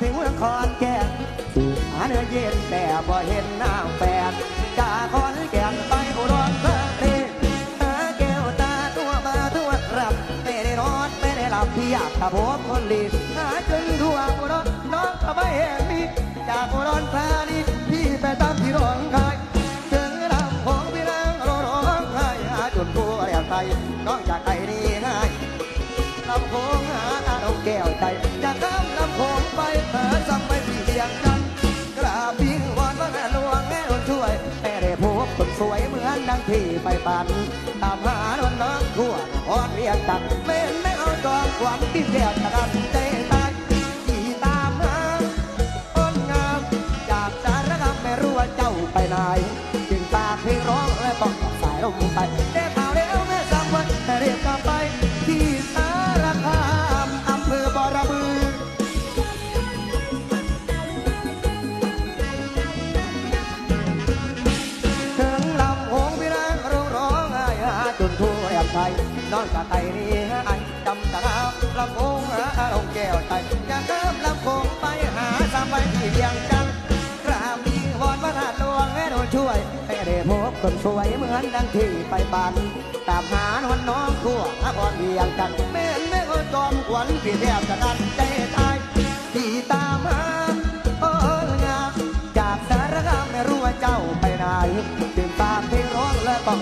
ถึงเมืองขอนแก่นหาเนื้อเย็นแต่บ่เห็นนางแฟนจากขอนแก่นไปอุดรธานีหาแก้วตาตัวมาทั่วรับไม่ได้นอนไม่ได้หลับพี่อยากตะโพบคนดีหาจนทั่วอุดรน้องก็ไม่เห็นมีจากอุดรธานีพี่ไปตามที่ร้องไห้ถึงลำของพี่นางร้องไห้หาจนทั่วแดนไทยน้องจากไอ้นี่ง่ายลำโพงหา อางแก้วใจจะข้ามลำโพงไปหาซ้ำไปที่เดียงจันกราบวิงวอนว่าแม่หลวงแม่หลวงช่วยแม่ได้พบคนสวยเหมือนดังที่ไปปันตามหาโดนน้องทั่วออนเรียกจันเม่นไม่เอาจอมขวัญที่แก้วจะกันใจตายที่ตามหาอ้นงามจากสารคามไม่รู้ว่าเจ้าไปไหน จนทั่วแอบไทยนอนกะไตนี่หายจำตาลำโพงหาลงแก้วใจอยากข้ามลำโพงไปหาสามไปที่เวียงจันทน์กราบมีวอนพระธาตุหลวงให้โดนช่วยให้ได้พบคนสวยเหมือนดังที่ไปปันตามหาหนวลน้องทั่วนครเวียงจันแม่นแม่ก็จอมขวัญพี่แทบจะดันใจตายที่ตามหาโอ้งามจากสารคามไม่รู้ว่าเจ้าไปไหนจึงตามเพลงร้องและต้อง